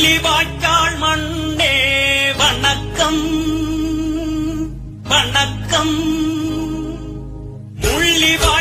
வள்ளி வாய்க்கால் மண்ணே வணக்கம் வணக்கம். முள்ளி வாய்